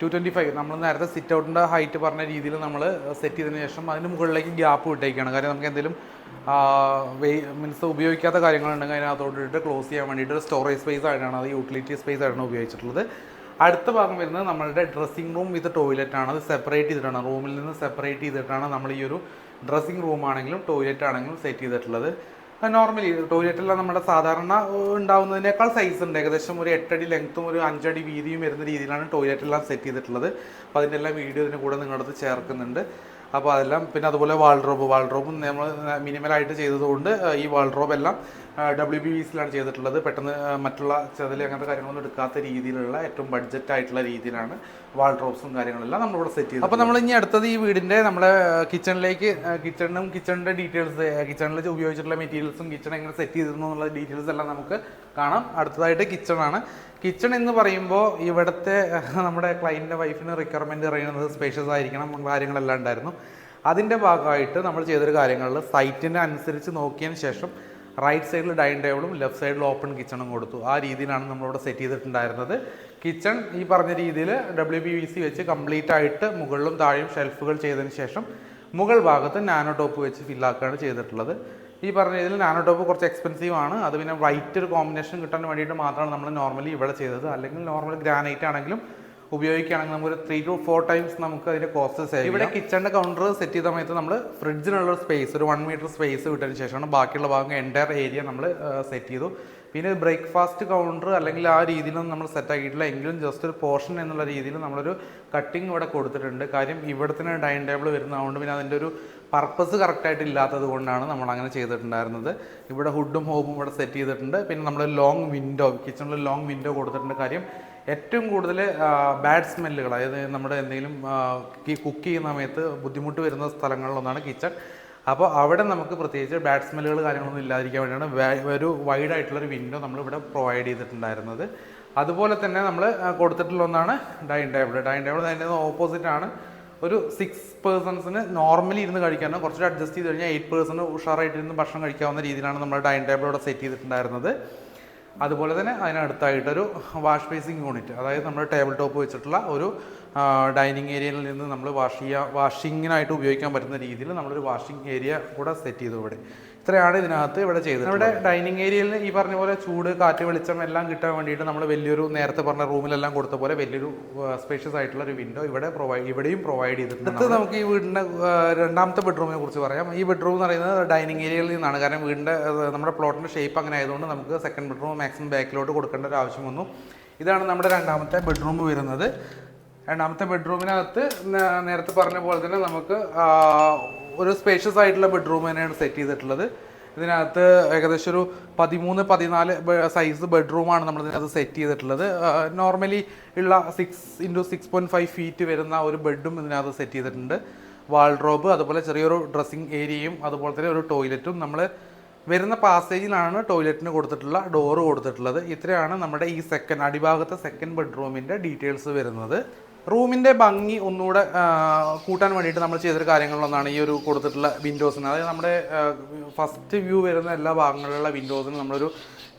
ടു ട്വന്റി ഫൈവ് നമ്മൾ നേരത്തെ സിറ്റ് ഔട്ടിന്റെ ഹൈറ്റ് പറഞ്ഞ രീതിയിൽ നമ്മൾ സെറ്റ് ചെയ്തതിന് ശേഷം അതിന് മുകളിലേക്ക് ഗ്യാപ്പ് വിട്ടേക്കാണ്. കാര്യം നമുക്ക് എന്തെങ്കിലും വെയ് മീൻസ് ഉപയോഗിക്കാത്ത കാര്യങ്ങളുണ്ടെങ്കിൽ അതിനകത്തോട്ട് ക്ലോസ് ചെയ്യാൻ വേണ്ടിയിട്ട് ഒരു സ്റ്റോറേജ് സ്പേസ് ആയിട്ടാണ് അത് യൂട്ടിലിറ്റി സ്പേസ് ആയിട്ടാണ് ഉപയോഗിച്ചിട്ടുള്ളത്. അടുത്ത ഭാഗം വരുന്നത് നമ്മളുടെ ഡ്രസ്സിംഗ് റൂം വിത്ത് ടോയ്ലറ്റ് ആണ്. അത് സെപ്പറേറ്റ് ചെയ്തിട്ടാണ്. റൂമിൽ നിന്ന് സെപ്പറേറ്റ് ചെയ്തിട്ടാണ് നമ്മൾ ഈ ഒരു ഡ്രസ്സിംഗ് റൂം ആണെങ്കിലും ടോയ്ലറ്റ് ആണെങ്കിലും സെറ്റ് ചെയ്തിട്ടുള്ളത്. നോർമലി ടോയ്ലറ്റെല്ലാം നമ്മുടെ സാധാരണ ഉണ്ടാവുന്നതിനേക്കാൾ സൈസ് ഉണ്ട്. ഏകദേശം ഒരു എട്ടടി ലെങ്ത്തും ഒരു അഞ്ചടി വീതിയും വരുന്ന രീതിയിലാണ് ടോയ്ലറ്റ് എല്ലാം സെറ്റ് ചെയ്തിട്ടുള്ളത്. അപ്പോൾ അതിന്റെ എല്ലാം വീഡിയോ ഇതിന് കൂടെ നിങ്ങളടുത്ത് ചേർക്കുന്നുണ്ട്. അപ്പോൾ അതെല്ലാം പിന്നെ അതുപോലെ വാൾഡ്രോബ് വാൾഡ്രോബും നമ്മൾ മിനിമലായിട്ട് ചെയ്തതുകൊണ്ട് ഈ വാൾഡ്രോബ് എല്ലാം ഡബ്ല്യു ബി വിസിലാണ് ചെയ്തിട്ടുള്ളത്. പെട്ടെന്ന് മറ്റുള്ള ചതിൽ അങ്ങനത്തെ കാര്യങ്ങളൊന്നും എടുക്കാത്ത രീതിയിലുള്ള ഏറ്റവും ബഡ്ജറ്റ് ആയിട്ടുള്ള രീതിയിലാണ് വാൾഡ്രോപ്സും കാര്യങ്ങളെല്ലാം നമ്മളിവിടെ സെറ്റ് ചെയ്തു അപ്പോൾ നമ്മൾ ഇനി അടുത്തത് ഈ വീടിന്റെ നമ്മുടെ കിച്ചണിലേക്ക് കിച്ചണിനും കിച്ചണിന്റെ ഡീറ്റെയിൽസ് കിച്ചണിൽ ഉപയോഗിച്ചിട്ടുള്ള മെറ്റീരിയൽസും കിച്ചൺ എങ്ങനെ സെറ്റ് ചെയ്തിരുന്നു എന്നുള്ള ഡീറ്റെയിൽസ് എല്ലാം നമുക്ക് കാണാം. അടുത്തതായിട്ട് കിച്ചണാണ് കിച്ചൺ എന്ന് പറയുമ്പോൾ ഇവിടുത്തെ നമ്മുടെ ക്ലയന്റിന്റെ വൈഫിന് റിക്വയർമെന്റ് പറയുന്നത് സ്പേഷ്യസ് ആയിരിക്കണം കാര്യങ്ങളെല്ലാം ഉണ്ടായിരുന്നു. അതിന്റെ ഭാഗമായിട്ട് നമ്മൾ ചെയ്തൊരു കാര്യങ്ങളിൽ സൈറ്റിനെ അനുസരിച്ച് നോക്കിയതിന് ശേഷം റൈറ്റ് സൈഡിൽ ഡൈനിങ് ടേബിളും ലെഫ്റ്റ് സൈഡിൽ ഓപ്പൺ കിച്ചണും കൊടുത്തു. ആ രീതിയിലാണ് നമ്മളിവിടെ സെറ്റ് ചെയ്തിട്ടുണ്ടായിരുന്നത്. കിച്ചൺ ഈ പറഞ്ഞ രീതിയിൽ ഡബ്ല്യു ബി വി സി വെച്ച് കംപ്ലീറ്റ് ആയിട്ട് മുകളിലും താഴെയും ഷെൽഫുകൾ ചെയ്തതിന് ശേഷം മുകൾ ഭാഗത്ത് നാനോ ടോപ്പ് വെച്ച് ഫില്ലാക്കുകയാണ് ചെയ്തിട്ടുള്ളത്. ഈ പറഞ്ഞ ഇതിൽ നാനോ ടോപ്പ് കുറച്ച് എക്സ്പെൻസീവ് ആണ്. അത് പിന്നെ വൈറ്റ് ഒരു കോമ്പിനേഷൻ കിട്ടാൻ വേണ്ടിയിട്ട് മാത്രമാണ് നമ്മൾ നോർമലി ഇവിടെ ചെയ്തത്. അല്ലെങ്കിൽ നോർമൽ ഗ്രാനൈറ്റ് ആണെങ്കിലും ഉപയോഗിക്കുകയാണെങ്കിൽ നമുക്ക് ഒരു ത്രീ ടു ഫോർ ടൈംസ് നമുക്ക് അതിന്റെ കോസ്റ്റ് സേവ് ഇവിടെ കിച്ചണിന്റെ കൗണ്ടർ സെറ്റ് ചെയ്ത സമയത്ത് നമ്മൾ ഫ്രിഡ്ജിനുള്ള സ്പേസ് ഒരു വൺ മീറ്റർ സ്പേസ് വിട്ടതിന് ശേഷമാണ് ബാക്കിയുള്ള ഭാഗം എന്റയർ ഏരിയ നമ്മൾ സെറ്റ് ചെയ്തു. പിന്നെ ബ്രേക്ക്ഫാസ്റ്റ് കൗണ്ടർ അല്ലെങ്കിൽ ആ രീതിയിലൊന്നും നമ്മൾ സെറ്റ് ആക്കിയിട്ടില്ല. എങ്കിലും ജസ്റ്റ് ഒരു പോർഷൻ എന്നുള്ള രീതിയിൽ നമ്മളൊരു കട്ടിങ് ഇവിടെ കൊടുത്തിട്ടുണ്ട്. കാര്യം ഇവിടെ തന്നെ ഡൈനിങ് ടേബിൾ വരുന്നതുകൊണ്ട് പിന്നെ അതിന്റെ ഒരു പർപ്പസ് കറക്റ്റായിട്ട് ഇല്ലാത്തത് കൊണ്ടാണ് നമ്മൾ അങ്ങനെ ചെയ്തിട്ടുണ്ടായിരുന്നത്. ഇവിടെ ഹുഡും ഹോബും ഇവിടെ സെറ്റ് ചെയ്തിട്ടുണ്ട്. പിന്നെ നമ്മൾ ലോങ് വിൻഡോ കിച്ചണിൽ ലോങ് വിൻഡോ കൊടുത്തിട്ടുണ്ട്. കാര്യം ഏറ്റവും കൂടുതൽ ബാഡ് സ്മെല്ലുകൾ അതായത് നമ്മുടെ എന്തെങ്കിലും കുക്ക് ചെയ്യുന്ന സമയത്ത് ബുദ്ധിമുട്ട് വരുന്ന സ്ഥലങ്ങളിലൊന്നാണ് കിച്ചൺ അപ്പോൾ അവിടെ നമുക്ക് പ്രത്യേകിച്ച് ബാഡ് സ്മെല്ലുകൾ കാര്യങ്ങളൊന്നും ഇല്ലാതിരിക്കാൻ വേണ്ടിയാണ് ഒരു വൈഡ് ആയിട്ടുള്ള ഒരു വിൻഡോ നമ്മളിവിടെ പ്രൊവൈഡ് ചെയ്തിട്ടുണ്ടായിരുന്നത്. അതുപോലെ തന്നെ നമ്മൾ കൊടുത്തിട്ടുള്ള ഒന്നാണ് ഡൈനിങ് ടേബിൾ ഡൈനിങ് ടേബിൾ അതിന്റെ ഓപ്പോസിറ്റ് ആണ്. ഒരു സിക്സ് പേഴ്സൺസിന് നോർമലി ഇരുന്ന് കഴിക്കാനോ കുറച്ചുകൂടി അഡ്ജസ്റ്റ് ചെയ്ത് കഴിഞ്ഞാൽ എയ്റ്റ് പേഴ്സൺ ഉഷാറായിട്ട് ഇരുന്ന് ഭക്ഷണം കഴിക്കാവുന്ന രീതിയിലാണ് നമ്മൾ ഡൈനിങ് ടേബിൾ ഇവിടെ സെറ്റ് ചെയ്തിട്ടുണ്ടായിരുന്നത്. അതുപോലെ തന്നെ അതിനടുത്തായിട്ടൊരു വാഷ് ബേസിങ് യൂണിറ്റ് അതായത് നമ്മൾ ടേബിൾ ടോപ്പ് വെച്ചിട്ടുള്ള ഒരു ഡൈനിങ് ഏരിയയിൽ നിന്ന് നമ്മൾ വാഷ് ചെയ്യുക വാഷിങ്ങിനായിട്ട് ഉപയോഗിക്കാൻ പറ്റുന്ന രീതിയിൽ നമ്മളൊരു വാഷിംഗ് ഏരിയ കൂടെ സെറ്റ് ചെയ്തു ഇവിടെ. ഇത്രയാണ് ഇതിനകത്ത് ഇവിടെ ചെയ്തത് ഇവിടെ ഡൈനിങ് ഏരിയയിൽ ഈ പറഞ്ഞ പോലെ ചൂട് കാറ്റ് വെളിച്ചം എല്ലാം കിട്ടാൻ വേണ്ടിയിട്ട് നമ്മൾ വലിയൊരു നേരത്തെ പറഞ്ഞ റൂമിലെല്ലാം കൊടുത്ത പോലെ വലിയൊരു സ്പേഷ്യസ് ആയിട്ടുള്ള ഒരു വിൻഡോ ഇവിടെ പ്രൊവൈഡ് ഇവിടെയും പ്രൊവൈഡ് ചെയ്തിട്ടുണ്ട് അടുത്ത് നമുക്ക് ഈ വീടിന്റെ രണ്ടാമത്തെ ബെഡ്റൂമിനെ കുറിച്ച് പറയാം. ഈ ബെഡ്റൂം എന്ന് പറയുന്നത് ഡൈനിങ് ഏരിയയിൽ നിന്നാണ്. കാരണം വീടിന്റെ നമ്മുടെ പ്ലോട്ടിന്റെ ഷേപ്പ് അങ്ങനെ ആയതുകൊണ്ട് നമുക്ക് സെക്കൻഡ് ബെഡ്റൂം മാക്സിമം ബാക്കിലോട്ട് കൊടുക്കേണ്ട ഒരു ആവശ്യം വന്നു. ഇതാണ് നമ്മുടെ രണ്ടാമത്തെ ബെഡ്റൂം വരുന്നത്. രണ്ടാമത്തെ ബെഡ്റൂമിനകത്ത് നേരത്തെ പറഞ്ഞ പോലെ തന്നെ നമുക്ക് ഒരു സ്പേഷ്യസ് ആയിട്ടുള്ള ബെഡ്റൂം തന്നെയാണ് സെറ്റ് ചെയ്തിട്ടുള്ളത്. ഇതിനകത്ത് ഏകദേശം ഒരു പതിമൂന്ന് പതിനാല് സൈസ് ബെഡ്റൂമാണ് നമ്മൾ ഇതിനകത്ത് സെറ്റ് ചെയ്തിട്ടുള്ളത് നോർമലി ഉള്ള six into six point five feet വരുന്ന ഒരു ബെഡും ഇതിനകത്ത് സെറ്റ് ചെയ്തിട്ടുണ്ട്. വാൾഡ്രോബ് അതുപോലെ ചെറിയൊരു ഡ്രസ്സിങ് ഏരിയയും അതുപോലെ തന്നെ ഒരു ടോയ്ലറ്റും നമ്മൾ വരുന്ന പാസേജിലാണ് ടോയ്ലറ്റിന് കൊടുത്തിട്ടുള്ള ഡോറ് കൊടുത്തിട്ടുള്ളത്. ഇത്രയാണ് നമ്മുടെ ഈ സെക്കൻഡ് അടിഭാഗത്തെ സെക്കൻഡ് ബെഡ്റൂമിന്റെ ഡീറ്റെയിൽസ് വരുന്നത്. റൂമിന്റെ ഭംഗി ഒന്നുകൂടെ കൂട്ടാൻ വേണ്ടിയിട്ട് നമ്മൾ ചെയ്തൊരു കാര്യങ്ങളിലൊന്നാണ് ഈ ഒരു കൊടുത്തിട്ടുള്ള വിൻഡോസിന് അതായത് നമ്മുടെ ഫസ്റ്റ് വ്യൂ വരുന്ന എല്ലാ ഭാഗങ്ങളിലുള്ള വിൻഡോസിന് നമ്മളൊരു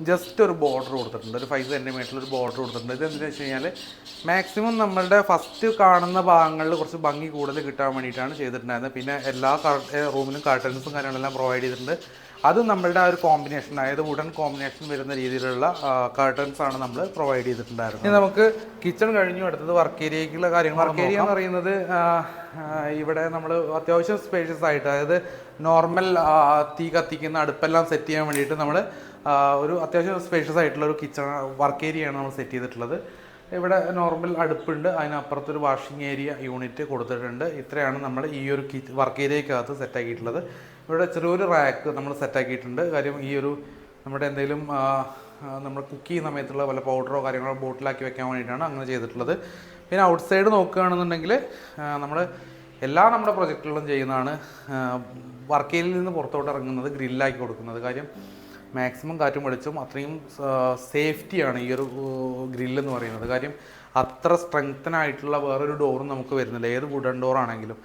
ജസ്റ്റ് ഒരു ബോർഡർ കൊടുത്തിട്ടുണ്ട്. ഒരു ഫൈവ് സെന്റിമീറ്ററിൽ ഒരു ബോർഡർ കൊടുത്തിട്ടുണ്ട്. ഇത് വെച്ച് കഴിഞ്ഞാൽ മാക്സിമം നമ്മളുടെ ഫസ്റ്റ് കാണുന്ന ഭാഗങ്ങളിൽ കുറച്ച് ഭംഗി കൂടുതൽ കിട്ടാൻ വേണ്ടിയിട്ടാണ് ചെയ്തിട്ടുണ്ടായിരുന്നത്. പിന്നെ എല്ലാ റൂമിലും കർട്ടൻസും കാര്യങ്ങളെല്ലാം പ്രൊവൈഡ് ചെയ്തിട്ടുണ്ട്. അത് നമ്മളുടെ ആ ഒരു കോമ്പിനേഷൻ അതായത് വുഡൻ കോമ്പിനേഷൻ വരുന്ന രീതിയിലുള്ള കർട്ടൻസ് ആണ് നമ്മൾ പ്രൊവൈഡ് ചെയ്തിട്ടുണ്ടായിരുന്നത്. ഇനി നമുക്ക് കിച്ചൺ കഴിഞ്ഞു അടുത്തത് വർക്ക് ഏരിയയ്ക്കുള്ള കാര്യങ്ങൾ വർക്ക് ഏരിയ എന്ന് പറയുന്നത് ഇവിടെ നമ്മൾ അത്യാവശ്യം സ്പേഷ്യസ് ആയിട്ട് അതായത് നോർമൽ തീ കത്തിക്കുന്ന അടുപ്പെല്ലാം സെറ്റ് ചെയ്യാൻ വേണ്ടിയിട്ട് നമ്മൾ ഒരു അത്യാവശ്യം സ്പേഷ്യസ് ആയിട്ടുള്ള ഒരു കിച്ചൺ വർക്ക് ഏരിയയാണ് നമ്മൾ സെറ്റ് ചെയ്തിട്ടുള്ളത്. ഇവിടെ നോർമൽ അടുപ്പുണ്ട് അതിനപ്പുറത്ത് ഒരു വാഷിംഗ് ഏരിയ യൂണിറ്റ് കൊടുത്തിട്ടുണ്ട്. ഇത്രയാണ് നമ്മൾ ഈ ഒരു വർക്ക് ഏരിയക്കകത്ത് സെറ്റ് ആക്കിയിട്ടുള്ളത്. ഇവിടെ ചെറിയൊരു റാക്ക് നമ്മൾ സെറ്റാക്കിയിട്ടുണ്ട് കാര്യം ഈ ഒരു നമ്മുടെ എന്തെങ്കിലും നമ്മൾ കുക്ക് ചെയ്യുന്ന സമയത്തുള്ള വല്ല പൗഡറോ കാര്യങ്ങളോ ബോട്ടിലാക്കി വെക്കാൻ വേണ്ടിയിട്ടാണ് അങ്ങനെ ചെയ്തിട്ടുള്ളത്. പിന്നെ ഔട്ട് സൈഡ് നോക്കുകയാണെന്നുണ്ടെങ്കിൽ നമ്മൾ എല്ലാ നമ്മുടെ പ്രൊജക്റ്റുകളും ചെയ്യുന്നതാണ് വർക്കയിൽ നിന്ന് പുറത്തോട്ട് ഇറങ്ങുന്നത് ഗ്രില്ലാക്കി കൊടുക്കുന്നത്. കാര്യം മാക്സിമം കാറ്റും വെളിച്ചും അത്രയും സേഫ്റ്റിയാണ് ഈ ഒരു ഗ്രില്ല് എന്ന് പറയുന്നത്. കാര്യം അത്ര സ്ട്രെങ്തനായിട്ടുള്ള വേറൊരു ഡോറും നമുക്ക് വരുന്നില്ല. ഏത് വുഡൻ ഡോർ ആണെങ്കിലും.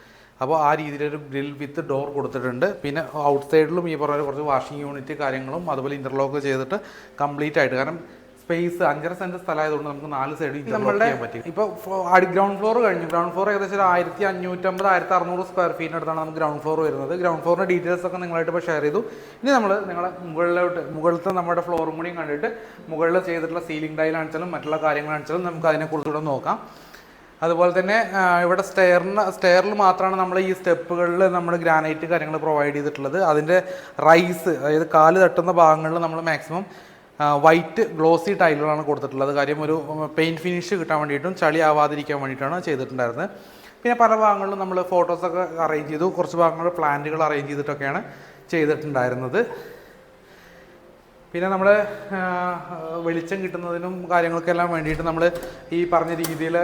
അപ്പോൾ ആ രീതിയിലൊരു ഗ്രിൽ വിത്ത് ഡോർ കൊടുത്തിട്ടുണ്ട്. പിന്നെ ഔട്ട് സൈഡിലും ഈ പറഞ്ഞ കുറച്ച് വാഷിംഗ് യൂണിറ്റ് കാര്യങ്ങളും അതുപോലെ ഇന്റർലോക്ക് ചെയ്തിട്ട് കംപ്ലീറ്റ് ആയിട്ട്. കാരണം സ്പേസ് അഞ്ചര സെന്റ് സ്ഥലമായതുകൊണ്ട് നമുക്ക് നാല് സൈഡ് നമ്മളുടെ ഇപ്പോൾ അടി ഗ്രൗണ്ട് ഫ്ലോർ കഴിഞ്ഞു. ഗ്രൗണ്ട് ഫ്ലോർ ഏകദേശം ഒരു ആയിരത്തി അഞ്ഞൂറ്റമ്പത് ആയിരത്തി അറുന്നൂറ് സ്ക്വയർ ഫീറ്റിനടുത്താണ് നമുക്ക് ഗ്രൗണ്ട് ഫ്ലോർ വരുന്നത്. ഗ്രൗണ്ട് ഫ്ലോറിന്റെ ഡീറ്റെയിൽസ് ഒക്കെ നിങ്ങളായിട്ട് ഇപ്പോൾ ഷെയർ ചെയ്തു. ഇനി നമ്മൾ നിങ്ങളെ മുകളിലോട്ട് മുകളിലത്തെ നമ്മുടെ ഫ്ലോറും കൂടിയും കണ്ടിട്ട് മുകളിൽ ചെയ്തിട്ടുള്ള സീലിംഗ് ടൈൽ ആണെച്ചാലും മറ്റുള്ള കാര്യങ്ങൾ ആണെച്ചാലും നമുക്ക് അതിനെക്കുറിച്ചുകൂടെ നോക്കാം. അതുപോലെ തന്നെ ഇവിടെ സ്റ്റെയറിന് സ്റ്റെയറിൽ മാത്രമാണ് നമ്മൾ ഈ സ്റ്റെപ്പുകളിൽ നമ്മൾ ഗ്രാനൈറ്റ് കാര്യങ്ങൾ പ്രൊവൈഡ് ചെയ്തിട്ടുള്ളത്. അതിന്റെ റൈസ് അതായത് കാൽ തട്ടുന്ന ഭാഗങ്ങളിൽ നമ്മൾ മാക്സിമം വൈറ്റ് ഗ്ലോസി ടൈലുകളാണ് കൊടുത്തിട്ടുള്ളത്. കാര്യം ഒരു പെയിന്റ് ഫിനിഷ് കിട്ടാൻ വേണ്ടിയിട്ടും ചളി ആവാതിരിക്കാൻ വേണ്ടിയിട്ടാണ് ചെയ്തിട്ടുണ്ടായിരുന്നത്. പിന്നെ പല ഭാഗങ്ങളിലും നമ്മൾ ഫോട്ടോസൊക്കെ അറേഞ്ച് ചെയ്തു. കുറച്ച് ഭാഗങ്ങൾ പ്ലാന്റുകൾ അറേഞ്ച് ചെയ്തിട്ടൊക്കെയാണ് ചെയ്തിട്ടുണ്ടായിരുന്നത്. പിന്നെ നമ്മൾ വെളിച്ചം കിട്ടുന്നതിനും കാര്യങ്ങൾക്കെല്ലാം വേണ്ടിയിട്ട് നമ്മൾ ഈ പറഞ്ഞ രീതിയിൽ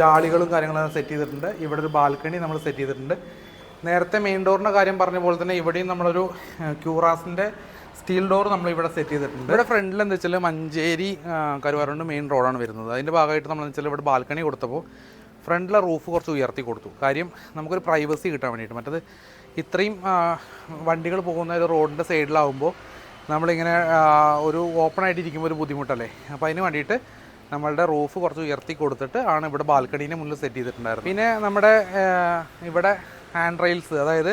ജാളികളും കാര്യങ്ങളും സെറ്റ് ചെയ്തിട്ടുണ്ട്. ഇവിടെ ഒരു ബാൽക്കണി നമ്മൾ സെറ്റ് ചെയ്തിട്ടുണ്ട്. നേരത്തെ മെയിൻ ഡോറിന്റെ കാര്യം പറഞ്ഞ പോലെ തന്നെ ഇവിടെയും നമ്മളൊരു ക്യൂറാസിന്റെ സ്റ്റീൽ ഡോർ നമ്മൾ ഇവിടെ സെറ്റ് ചെയ്തിട്ടുണ്ട്. ഇവിടെ ഫ്രണ്ടിൽ എന്താ വെച്ചാൽ മഞ്ചേരി കരുവാറുണ്ട് മെയിൻ റോഡാണ് വരുന്നത്. അതിന്റെ ഭാഗമായിട്ട് നമ്മൾ വെച്ചാൽ ഇവിടെ ബാൽക്കണി കൊടുത്തപ്പോൾ ഫ്രണ്ടിലെ റൂഫ് കുറച്ച് ഉയർത്തി കൊടുത്തു. കാര്യം നമുക്കൊരു പ്രൈവസി കിട്ടാൻ വേണ്ടിയിട്ട്. മറ്റത് ഇത്രയും വണ്ടികൾ പോകുന്ന ഒരു റോഡിന്റെ സൈഡിലാവുമ്പോൾ നമ്മളിങ്ങനെ ഒരു ഓപ്പൺ ആയിട്ട് ഇരിക്കുമ്പോൾ ഒരു ബുദ്ധിമുട്ടല്ലേ? അപ്പോൾ അതിന് വേണ്ടിയിട്ട് നമ്മളുടെ റൂഫ് കുറച്ച് ഉയർത്തി കൊടുത്തിട്ട് ആണ് ഇവിടെ ബാൽക്കണീന്റെ മുന്നിൽ സെറ്റ് ചെയ്തിട്ടുണ്ടായിരുന്നത്. പിന്നെ നമ്മുടെ ഇവിടെ ഹാൻഡ് റെയിൽസ് അതായത്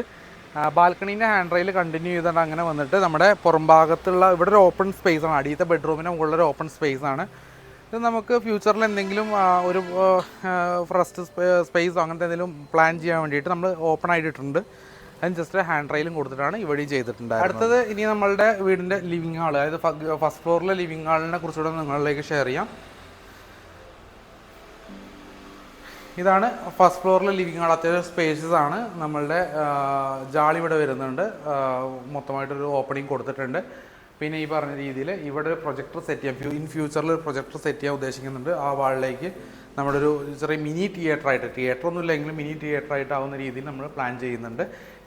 ബാൽക്കണീന്റെ ഹാൻഡ് റെയിൽ കണ്ടിന്യൂ ചെയ്തുകൊണ്ട് അങ്ങനെ വന്നിട്ട് നമ്മുടെ പുറം ഭാഗത്തുള്ള ഇവിടെ ഒരു ഓപ്പൺ സ്പേസ് ആണ്. അടിയത്തെ ബെഡ്റൂമിന് മുകളിലൊരു ഓപ്പൺ സ്പേസ് ആണ്. ഇത് നമുക്ക് ഫ്യൂച്ചറിൽ എന്തെങ്കിലും ഒരു ഫ്രസ്റ്റ് സ്പേസോ അങ്ങനത്തെ എന്തെങ്കിലും പ്ലാൻ ചെയ്യാൻ വേണ്ടിയിട്ട് നമ്മൾ ഓപ്പൺ ആയിട്ടിട്ടുണ്ട്. അതിന് ജസ്റ്റ് ഹാൻഡ് റെയിലും കൊടുത്തിട്ടാണ് ഇവിടെ ചെയ്തിട്ടുണ്ട് അടുത്തത് ഇനി നമ്മളുടെ വീടിന്റെ ലിവിങ് ഹാൾ അതായത് ഫസ്റ്റ് ഫ്ലോറിലെ ലിവിങ് ഹാളിനെ കുറിച്ചുകൂടെ നിങ്ങളിലേക്ക് ഷെയർ ചെയ്യാം. ഇതാണ് ഫസ്റ്റ് ഫ്ലോറിലെ ലിവിങ് ഹാൾ അത്യാവശ്യം സ്പേസസ് ആണ്. നമ്മളുടെ ആ, ജാളി ഇവിടെ വരുന്നുണ്ട്. ആ, മൊത്തമായിട്ടൊരു ഓപ്പണിംഗ് കൊടുത്തിട്ടുണ്ട്. പിന്നെ ഈ പറഞ്ഞ രീതിയിൽ ഇവിടെ ഒരു പ്രൊജക്ടർ സെറ്റ് ചെയ്യാം ഇൻ ഫ്യൂച്ചറിൽ ഒരു പ്രൊജക്ടർ സെറ്റ് ചെയ്യാൻ ഉദ്ദേശിക്കുന്നുണ്ട്. ആ വാളിലേക്ക് നമ്മുടെ ഒരു ചെറിയ മിനി തിയേറ്റർ ആയിട്ട് തിയേറ്റർ ഒന്നും ഇല്ലെങ്കിലും മിനി തിയേറ്റർ ആയിട്ട് ആവുന്ന രീതിയിൽ നമ്മൾ പ്ലാൻ ചെയ്യുന്നുണ്ട്.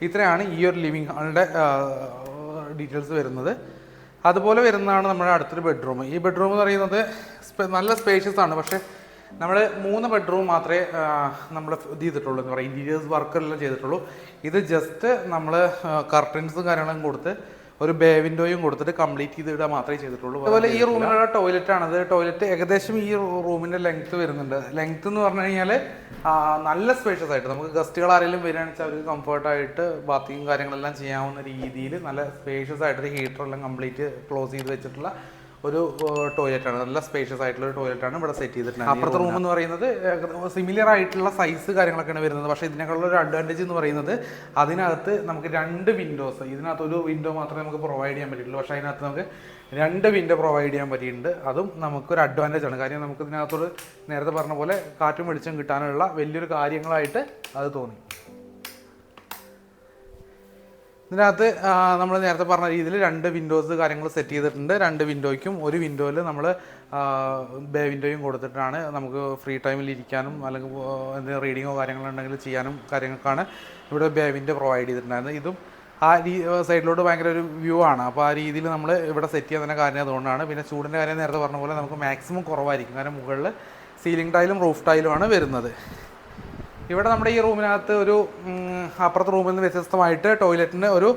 ഇത്രയാണ് ഈ ഒരു ലിവിങ് ഹാളിന്റെ ഡീറ്റെയിൽസ് വരുന്നത്. അതുപോലെ വരുന്നതാണ് നമ്മുടെ അടുത്തൊരു ബെഡ്റൂം ഈ ബെഡ്റൂം എന്ന് പറയുന്നത് നല്ല സ്പേഷ്യസ് ആണ്. പക്ഷേ നമ്മൾ മൂന്ന് ബെഡ്റൂം മാത്രമേ നമ്മൾ ഇത് ചെയ്തിട്ടുള്ളൂ. എന്ന് പറയുക ഇന്റീരിയേഴ്സ് വർക്കെല്ലാം ചെയ്തിട്ടുള്ളൂ. ഇത് ജസ്റ്റ് നമ്മൾ കർട്ടൻസും കാര്യങ്ങളും കൊടുത്ത് ഒരു ബേ വിൻഡോയും കൊടുത്തിട്ട് കംപ്ലീറ്റ് ചെയ്തിടുക മാത്രമേ ചെയ്തിട്ടുള്ളൂ. അതുപോലെ ഈ റൂമിലുള്ള ടോയ്ലറ്റ് ആണത് ടോയ്ലറ്റ് ഏകദേശം ഈ റൂമിന്റെ ലെങ്ത് വരുന്നുണ്ട്. ലെങ്ത് എന്ന് പറഞ്ഞു കഴിഞ്ഞാൽ നല്ല സ്പേഷ്യസ് ആയിട്ട്. നമുക്ക് ഗസ്റ്റുകൾ ആരെങ്കിലും വരികയാണെന്ന് വെച്ചാൽ അവർക്ക് കംഫർട്ടായിട്ട് ബാത്തിയും കാര്യങ്ങളെല്ലാം ചെയ്യാവുന്ന രീതിയിൽ നല്ല സ്പേഷ്യസ് ആയിട്ട് ഹീറ്റർ ഹീറ്ററെല്ലാം കംപ്ലീറ്റ് ക്ലോസ് ചെയ്ത് വെച്ചിട്ടുള്ള ഒരു ടോയ്ലറ്റ് ആണ്. നല്ല സ്പേഷ്യസ് ആയിട്ടുള്ള ഒരു ടോയ്ലറ്റ് ആണ് ഇവിടെ സെറ്റ് ചെയ്തിട്ടുണ്ട് അപ്പുറത്തെ റൂം എന്ന് പറയുന്നത് സിമിലർ ആയിട്ടുള്ള സൈസ് കാര്യങ്ങളൊക്കെയാണ് വരുന്നത്. പക്ഷേ ഇതിനേക്കാളുള്ള ഒരു അഡ്വാന്റേജ് എന്ന് പറയുന്നത് അതിനകത്ത് നമുക്ക് രണ്ട് വിൻഡോസ് ഇതിനകത്ത് ഒരു വിൻഡോ മാത്രമേ നമുക്ക് പ്രൊവൈഡ് ചെയ്യാൻ പറ്റിയിട്ടുള്ളൂ. പക്ഷേ അതിനകത്ത് നമുക്ക് രണ്ട് വിൻഡോ പ്രൊവൈഡ് ചെയ്യാൻ പറ്റിയിട്ടുണ്ട്. അതും നമുക്കൊരു അഡ്വാന്റേജ് ആണ്. കാര്യം നമുക്ക് ഇതിനകത്തോട് നേരത്തെ പറഞ്ഞ പോലെ കാറ്റും വെളിച്ചം കിട്ടാനുള്ള വലിയൊരു കാര്യങ്ങളായിട്ട് അത് തോന്നി. ഇതിനകത്ത് നമ്മൾ നേരത്തെ പറഞ്ഞ രീതിയിൽ രണ്ട് വിൻഡോസ് കാര്യങ്ങൾ സെറ്റ് ചെയ്തിട്ടുണ്ട്. രണ്ട് വിൻഡോയ്ക്കും ഒരു വിൻഡോയിൽ നമ്മൾ ബേ വിൻഡോയും കൊടുത്തിട്ടാണ് നമുക്ക് ഫ്രീ ടൈമിൽ ഇരിക്കാനും അല്ലെങ്കിൽ എന്തെങ്കിലും റീഡിങ്ങോ കാര്യങ്ങളോ ഉണ്ടെങ്കിൽ ചെയ്യാനും കാര്യങ്ങൾക്കാണ് ഇവിടെ ബേ വിൻഡോ പ്രൊവൈഡ് ചെയ്തിട്ടുണ്ടായിരുന്നത്. ഇതും ആ രീ സൈഡിലോട്ട് ഭയങ്കര ഒരു വ്യൂ ആണ്. അപ്പോൾ ആ രീതിയിൽ നമ്മൾ ഇവിടെ സെറ്റ് ചെയ്യാൻ തന്നെ കാര്യം അതുകൊണ്ടാണ്. പിന്നെ ചൂടിന്റെ കാര്യം നേരത്തെ പറഞ്ഞ പോലെ നമുക്ക് മാക്സിമം കുറവായിരിക്കും. കാരണം മുകളിൽ സീലിംഗ് ടൈലും റൂഫ് ടൈലുമാണ് വരുന്നത്. ഇവിടെ നമ്മുടെ ഈ റൂമിനകത്ത് ഒരു അപ്പുറത്തെ റൂമിൽ നിന്ന് വ്യത്യസ്തമായിട്ട് ടോയ്ലറ്റിന് ഒരു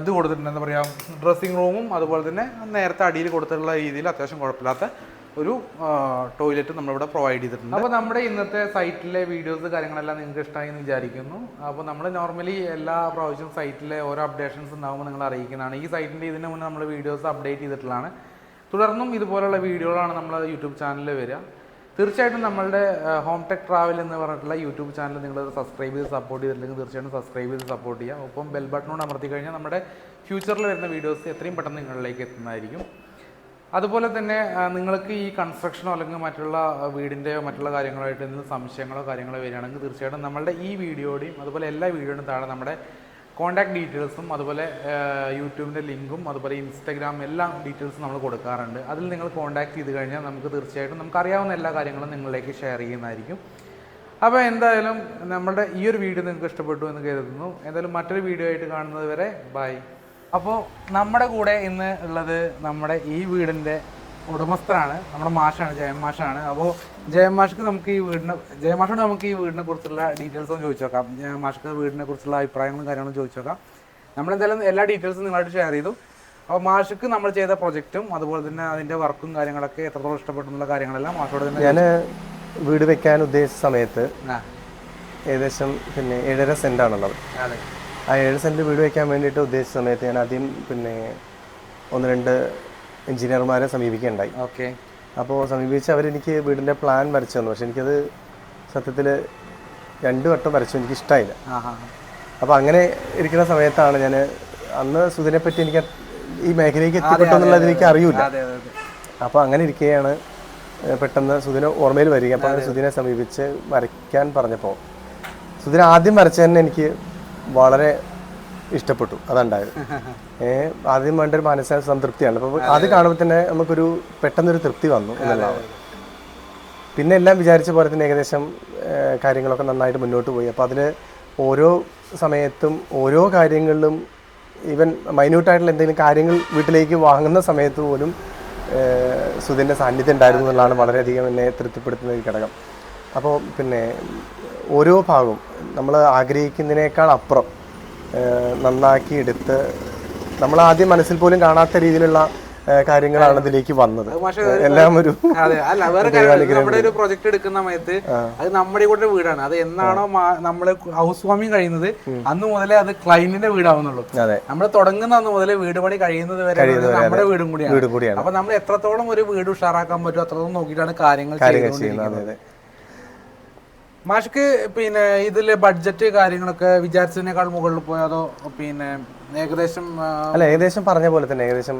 ഇത് കൊടുത്തിട്ടുണ്ട്. എന്താ പറയുക ഡ്രസ്സിങ് റൂമും അതുപോലെ തന്നെ നേരത്തെ അടിയിൽ കൊടുത്തിട്ടുള്ള രീതിയിൽ അത്യാവശ്യം കുഴപ്പമില്ലാത്ത ഒരു ടോയ്ലറ്റ് നമ്മളിവിടെ പ്രൊവൈഡ് ചെയ്തിട്ടുണ്ട്. അപ്പോൾ നമ്മുടെ ഇന്നത്തെ സൈറ്റിലെ വീഡിയോസ് കാര്യങ്ങളെല്ലാം നിങ്ങൾക്ക് ഇഷ്ടമായി എന്ന് വിചാരിക്കുന്നു. അപ്പോൾ നമ്മൾ നോർമലി എല്ലാ പ്രാവശ്യവും സൈറ്റിലെ ഓരോ അപ്ഡേഷൻസ് ഉണ്ടാകുമ്പോൾ നിങ്ങൾ അറിയിക്കുന്നതാണ്. ഈ സൈറ്റിന്റെ ഇതിന് മുന്നേ നമ്മൾ വീഡിയോസ് അപ്ഡേറ്റ് ചെയ്തിട്ടുള്ളതാണ്. തുടർന്നും ഇതുപോലുള്ള വീഡിയോകളാണ് നമ്മൾ യൂട്യൂബ് ചാനലിൽ വരിക. തീർച്ചയായിട്ടും നമ്മളുടെ ഹോം ടെക് ട്രാവൽ എന്ന് പറഞ്ഞിട്ടുള്ള യൂട്യൂബ് ചാനൽ നിങ്ങൾ സബ്സ്ക്രൈബ് ചെയ്ത് സപ്പോർട്ട് ചെയ്തില്ലെങ്കിൽ തീർച്ചയായിട്ടും സബ്സ്ക്രൈബ് ചെയ്ത് സപ്പോർട്ട് ചെയ്യുക. ഒപ്പം ബെൽ ബട്ടണോട് അമർത്തി കഴിഞ്ഞാൽ നമ്മുടെ ഫ്യൂച്ചറിൽ വരുന്ന വീഡിയോസ് എത്രയും പെട്ടെന്ന് നിങ്ങളിലേക്ക് എത്തുന്നതായിരിക്കും. അതുപോലെ തന്നെ നിങ്ങൾക്ക് ഈ കൺസ്ട്രക്ഷനോ അല്ലെങ്കിൽ മറ്റുള്ള വീടിന്റെയോ മറ്റുള്ള കാര്യങ്ങളായിട്ട് എന്തെങ്കിലും സംശയങ്ങളോ കാര്യങ്ങളോ വരികയാണെങ്കിൽ തീർച്ചയായിട്ടും നമ്മളുടെ ഈ വീഡിയോയുടെയും അതുപോലെ എല്ലാ വീഡിയോയുടെയും താഴെ നമ്മുടെ കോൺടാക്ട് ഡീറ്റെയിൽസും അതുപോലെ യൂട്യൂബിന്റെ ലിങ്കും അതുപോലെ ഇൻസ്റ്റാഗ്രാം എല്ലാ ഡീറ്റെയിൽസും നമ്മൾ കൊടുക്കാറുണ്ട്. അതിൽ നിങ്ങൾ കോൺടാക്ട് ചെയ്ത് കഴിഞ്ഞാൽ നമുക്ക് തീർച്ചയായിട്ടും നമുക്ക് അറിയാവുന്ന എല്ലാ കാര്യങ്ങളും നിങ്ങളിലേക്ക് ഷെയർ ചെയ്യുന്നതായിരിക്കും. അപ്പോൾ എന്തായാലും നമ്മുടെ ഈ ഒരു വീഡിയോ നിങ്ങൾക്ക് ഇഷ്ടപ്പെട്ടു എന്ന് കരുതുന്നു. എന്തായാലും മറ്റൊരു വീഡിയോ ആയിട്ട് കാണുന്നത് വരെ ബൈ അപ്പോൾ നമ്മുടെ കൂടെ ഇന്ന് ഉള്ളത് നമ്മുടെ ഈ വീടിന്റെ ഉടമസ്ഥനാണ് നമ്മുടെ മാഷാണ് ജയൻ മാഷാണ്. അപ്പോൾ ജയൻ മാഷ്ക്ക് നമുക്ക് ഈ വീടിനെ ജയമാഷോട് നമുക്ക് ഈ വീടിനെ കുറിച്ചുള്ള ഡീറ്റെയിൽസും ചോദിച്ചു നോക്കാം ജയമാഷ്ക്ക് വീടിനെ കുറിച്ചുള്ള അഭിപ്രായങ്ങളും കാര്യങ്ങളും ചോദിച്ചു നോക്കാം നമ്മളെന്തായാലും എല്ലാ ഡീറ്റെയിൽസും നിങ്ങളായിട്ട് ഷെയർ ചെയ്തു. അപ്പോൾ മാഷക്ക് നമ്മൾ ചെയ്ത പ്രൊജക്റ്റും അതുപോലെ തന്നെ അതിന്റെ വർക്കും കാര്യങ്ങളൊക്കെ എത്രത്തോളം ഇഷ്ടപ്പെട്ടു എന്നുള്ള കാര്യങ്ങളെല്ലാം മാഷോട് തന്നെ ഞാൻ വീട് വെക്കാൻ ഉദ്ദേശിച്ച സമയത്ത് ഏകദേശം പിന്നെ ഏഴര ആണുള്ളത്. ആ ഏഴ് സെന്റ് വീട് വെക്കാൻ വേണ്ടിയിട്ട് ഉദ്ദേശിച്ച സമയത്ത് ഞാൻ ആദ്യം പിന്നെ ഒന്ന് രണ്ട് എഞ്ചിനീയർമാരെ സമീപിക്കുകയുണ്ടായി. ഓക്കെ അപ്പോൾ സമീപിച്ച് അവരെനിക്ക് വീടിന്റെ പ്ലാൻ വരച്ചു തന്നു. പക്ഷെ എനിക്കത് സത്യത്തിൽ രണ്ടു വട്ടം വരച്ചു. എനിക്ക് ഇഷ്ടമായില്ല അപ്പോൾ അങ്ങനെ ഇരിക്കുന്ന സമയത്താണ് ഞാൻ അന്ന് സുധിനെ പറ്റി എനിക്ക് ഈ മേഖലയിലേക്ക് എത്തിപ്പെട്ടു എന്നുള്ളത് എനിക്ക് അറിയില്ല. അപ്പോൾ അങ്ങനെ ഇരിക്കുകയാണ് പെട്ടെന്ന് സുധിനെ ഓർമ്മയിൽ വരിക. അപ്പോൾ അങ്ങനെ സുധിനെ സമീപിച്ച് വരയ്ക്കാൻ പറഞ്ഞപ്പോൾ സുധിനെ ആദ്യം വരച്ചതന്നെ എനിക്ക് വളരെ ഇഷ്ടപ്പെട്ടു. അതുണ്ടായത്. ഏഹ് ആദ്യം വേണ്ട ഒരു മാനസിക സംതൃപ്തിയാണ്. അപ്പോൾ അത് കാണുമ്പോൾ തന്നെ നമുക്കൊരു പെട്ടെന്നൊരു തൃപ്തി വന്നു എന്നുള്ളതാണ്. പിന്നെ എല്ലാം വിചാരിച്ച പോലെ തന്നെ ഏകദേശം കാര്യങ്ങളൊക്കെ നന്നായിട്ട് മുന്നോട്ട് പോയി. അപ്പോൾ അതിൽ ഓരോ സമയത്തും ഓരോ കാര്യങ്ങളിലും ഈവൻ മൈന്യൂട്ടായിട്ടുള്ള എന്തെങ്കിലും കാര്യങ്ങൾ വീട്ടിലേക്ക് വാങ്ങുന്ന സമയത്ത് പോലും സുധിന്റെ സാന്നിധ്യം ഉണ്ടായിരുന്നു എന്നുള്ളതാണ് വളരെയധികം എന്നെ തൃപ്തിപ്പെടുത്തുന്ന ഒരു ഘടകം. അപ്പോൾ പിന്നെ ഓരോ ഭാഗവും നമ്മൾ ആഗ്രഹിക്കുന്നതിനേക്കാൾ അപ്പുറം നന്നാക്കി എടുത്ത് നമ്മൾ ആദ്യം മനസ്സിൽ പോലും കാണാത്ത രീതിയിലുള്ള കാര്യങ്ങളാണ് ഇതിലേക്ക് വന്നത്. എല്ലാം ഒരു അല്ല വേറെ നമ്മുടെ ഒരു പ്രൊജക്ട് എടുക്കുന്ന സമയത്ത് അത് നമ്മുടെ കൂടെ വീടാണ്. അത് എന്നാണോ നമ്മൾ ഹൗസ് വാമിങ് കഴിയുന്നത് അന്ന് മുതലേ അത് ക്ലൈന്റിന്റെ വീടാവുന്നുള്ളൂ. അതെ. നമ്മൾ തുടങ്ങുന്ന അന്ന് മുതലേ വീട് പണി കഴിയുന്നത് വരെ നമ്മുടെ വീടും കൂടിയാണ്. അപ്പൊ നമ്മൾ എത്രത്തോളം ഒരു വീട് ഉഷാറാക്കാൻ പറ്റും അത്രത്തോളം നോക്കിയിട്ടാണ് കാര്യങ്ങൾ ചെയ്യുന്നത്. മാഷ്ക്ക് പിന്നെ ഇതിലെ ബഡ്ജറ്റ് കാര്യങ്ങളൊക്കെ വിചാരിച്ചതിനേക്കാൾ മുകളിൽ പോയോ? അതോ പിന്നെ ഏകദേശം അല്ല ഏകദേശം പറഞ്ഞ പോലെ തന്നെ. ഏകദേശം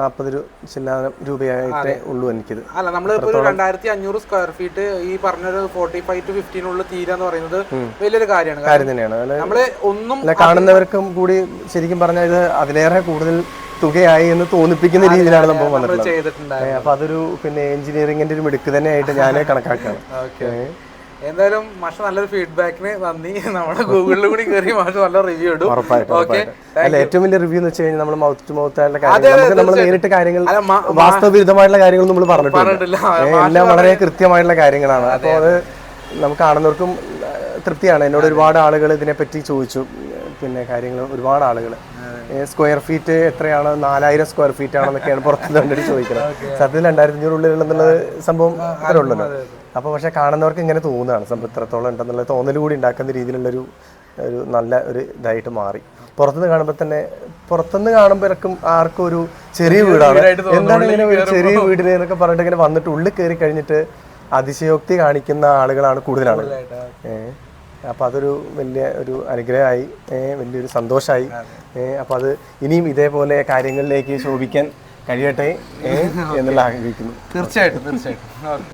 നാൽപ്പത് ചില്ലാനം രൂപയായിട്ടേ ഉള്ളൂ എനിക്കിത്. അല്ല നമ്മൾ ഒരു രണ്ടായിരത്തി അഞ്ഞൂറ് സ്ക്വയർ ഫീറ്റ് ഈ പറഞ്ഞൊരു ഫോർട്ടി ഫൈവ് ടു തീര തീരാന്ന് പറയുന്നത് വലിയൊരു കാര്യമാണ്. കാര്യം തന്നെയാണ്. നമ്മൾ ഒന്നും കാണുന്നവർക്കും കൂടി ശരിക്കും പറഞ്ഞാൽ ഇത് അതിലേറെ കൂടുതൽ തുകയായി എന്ന് തോന്നിപ്പിക്കുന്ന രീതിയിലാണ് സംഭവം വന്നിട്ടുള്ളത്. ചെയ്തിട്ടുണ്ടായിരുന്നു അപ്പൊ അതൊരു പിന്നെ എഞ്ചിനീയറിംഗിന്റെ ഒരു മിടുക്ക് തന്നെയായിട്ട് ഞാൻ കണക്കാക്കുകയാണ്. [laughs] ഓക്കെ എന്തായാലും മാഷ നല്ലൊരു ഫീഡ്ബാക്കിന് നന്ദി. നമ്മുടെ ഗൂഗിളിൽ കൂടി കയറി മാഷ നല്ല റിവ്യൂ ഇടും. അല്ല ഏറ്റവും വലിയ റിവ്യൂ എന്ന് വെച്ച് കഴിഞ്ഞാൽ നമ്മൾ മൗത്ത് ടു മൗത്ത് ആയിട്ടുള്ള കാര്യങ്ങൾ. നമ്മൾ നേരിട്ട് കാര്യങ്ങൾ വാസ്തവവിരുദ്ധമായിട്ടുള്ള കാര്യങ്ങൾ നമ്മൾ പറഞ്ഞിട്ടില്ല. എല്ലാം വളരെ കൃത്യമായിട്ടുള്ള കാര്യങ്ങളാണ്. അപ്പോൾ അത്. നമുക്ക് കാണുന്നവർക്കും തൃപ്തിയാണ്. എന്നോട് ഒരുപാട് ആളുകൾ ഇതിനെപ്പറ്റി ചോദിച്ചു. പിന്നെ കാര്യങ്ങൾ ഒരുപാട് ആളുകൾ സ്ക്വയർ ഫീറ്റ് എത്രയാണ്? നാലായിരം സ്ക്വയർ ഫീറ്റ് ആണെന്നൊക്കെയാണ് പുറത്ത് കണ്ടിട്ട് ചോദിക്കുന്നത് [laughs] സത്യത്തിൽ രണ്ടായിരത്തി ഉള്ളിലുള്ള സംഭവം അത്ര ഉള്ളല്ലോ. അപ്പോൾ പക്ഷേ കാണുന്നവർക്ക് ഇങ്ങനെ തോന്നുകയാണ്. സംഭവം ഇത്രത്തോളം ഉണ്ടെന്നുള്ള തോന്നൽ കൂടി ഉണ്ടാക്കുന്ന രീതിയിലുള്ളൊരു ഒരു നല്ല ഒരു ഇതായിട്ട് മാറി. പുറത്തുനിന്ന് കാണുമ്പോൾ തന്നെ പുറത്തുനിന്ന് കാണുമ്പോഴേക്കും ആർക്കും ഒരു ചെറിയ വീടാണ്. എന്താണ് ഇങ്ങനെ ചെറിയ വീടിന് എന്നൊക്കെ പറഞ്ഞിട്ട് ഇങ്ങനെ വന്നിട്ട് ഉള്ളിൽ കയറി കഴിഞ്ഞിട്ട് അതിശയോക്തി കാണിക്കുന്ന ആളുകളാണ് കൂടുതലാണ്. അപ്പം അതൊരു വലിയ ഒരു അനുഗ്രഹമായി വലിയൊരു സന്തോഷമായി. അപ്പം അത് ഇനിയും ഇതേപോലെ കാര്യങ്ങളിലേക്ക് ശോഭിക്കാൻ കഴിയട്ടെ [laughs] എന്നുള്ള ആഗ്രഹിക്കുന്നു. തീർച്ചയായിട്ടും തീർച്ചയായിട്ടും.